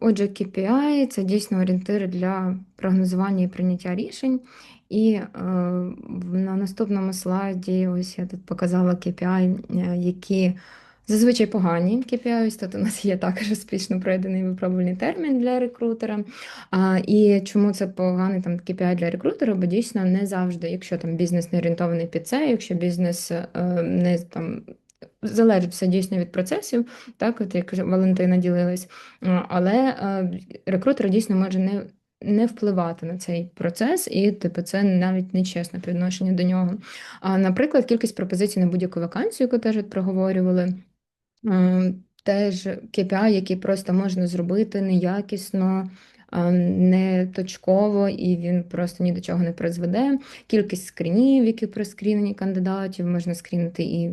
Отже, KPI це дійсно орієнтир для прогнозування і прийняття рішень. І е, на наступному слайді, ось я тут показала KPI, е, які зазвичай погані KPI. Ось Тут у нас є також успішно пройдений випробувальний термін для рекрутера. І чому це поганий там KPI для рекрутера? Бо дійсно не завжди, якщо там бізнес не орієнтований під це, якщо бізнес е, не там залежить все дійсно від процесів, так, от як Валентина ділилась, але е, рекрутер дійсно може не не впливати на цей процес, і типу, це навіть не чесно по відношенню до нього. А, Наприклад, кількість пропозицій на будь-яку вакансію, яку теж проговорювали. Теж KPI, які просто можна зробити неякісно, не точково, і він просто ні до чого не призведе. Кількість скрінів, які проскрінені кандидатів, можна скрінити і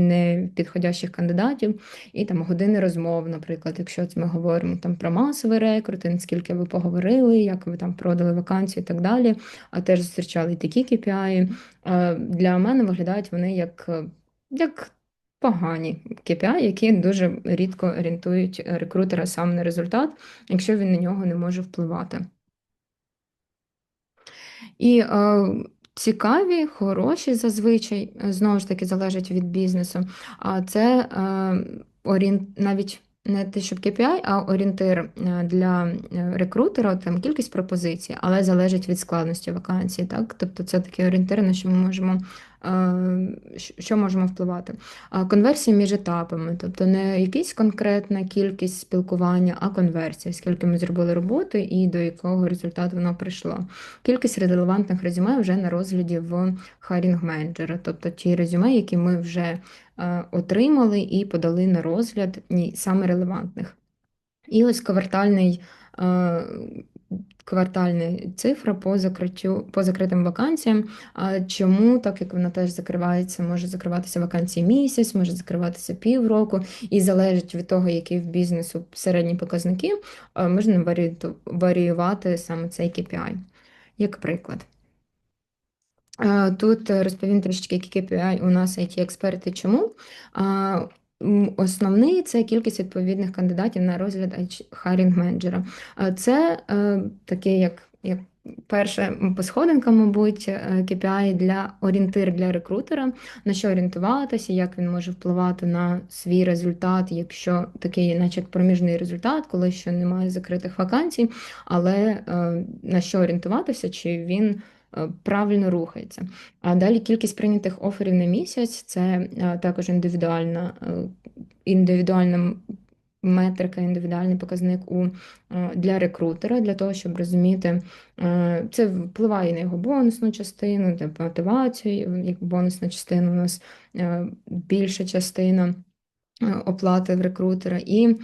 непідходящих кандидатів, і там години розмов, наприклад, якщо ми говоримо там про масовий рекрутинг, скільки ви поговорили, як ви там продали вакансію і так далі, а теж зустрічали і такі KPI. Для мене виглядають вони як. як погані KPI, які дуже рідко орієнтують рекрутера сам на результат, якщо він на нього не може впливати. І е, цікаві, хороші зазвичай, знову ж таки, залежать від бізнесу. А це е, орієнт навіть не те, щоб KPI, а орієнтир е, для е, рекрутера, там кількість пропозицій, але залежить від складності вакансії. Так? Тобто це такий орієнтир, на що ми можемо що можемо впливати? Конверсія між етапами, тобто не якась конкретна кількість спілкування, а конверсія, скільки ми зробили роботи і до якого результату воно прийшло. Кількість релевантних резюме вже на розгляді в харінг менеджера, тобто ті резюме, які ми вже отримали і подали на розгляд саме релевантних. І ось квартальний квартальна цифра по закриттю по закритим вакансіям. А чому, так як вона теж закривається, може закриватися вакансії місяць, може закриватися півроку, і залежить від того, які в бізнесу середні показники, можна варіювати саме цей KPI, як приклад. Тут розповім трішки, які KPI у нас it експерти чому. Основний це кількість відповідних кандидатів на розгляд харінг менеджера. Це е, таке, як як перше по мабуть, KPI е, для орієнтир для рекрутера, на що орієнтуватися, як він може впливати на свій результат, якщо такий, наче проміжний результат, коли ще немає закритих вакансій, але е, на що орієнтуватися, чи він. Е, правильно рухається. А далі кількість прийнятих оферів на місяць це е, також індивідуальна е, індивідуальна метрика, індивідуальний показник у, для рекрутера, для того, щоб розуміти, це впливає на його бонусну частину, мотивацію, як бонусна частина у нас більша частина. Оплати в рекрутера, і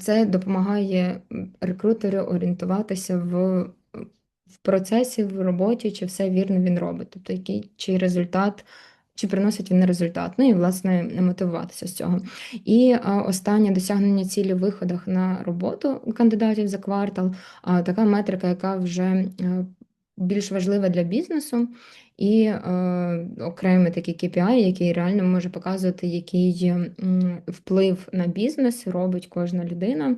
це допомагає рекрутеру орієнтуватися в в процесі, в роботі, чи все вірно він робить, тобто який чи результат. Чи приносить він результат, ну і власне мотивуватися з цього. І а, останнє досягнення цілі в виходах на роботу кандидатів за квартал, а, така метрика, яка вже а, більш важлива для бізнесу, і е, окремий такий KPI, який реально може показувати, який вплив на бізнес робить кожна людина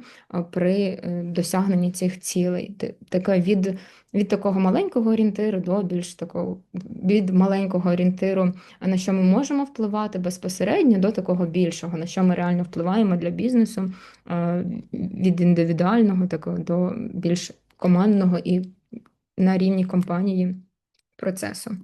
при е, досягненні цих цілей. Таке від від такого маленького орієнтиру до більш такого від маленького орієнтиру, на що ми можемо впливати безпосередньо, до такого більшого, на що ми реально впливаємо для бізнесу, від індивідуального такого до більш командного і на рівні компанії процесу.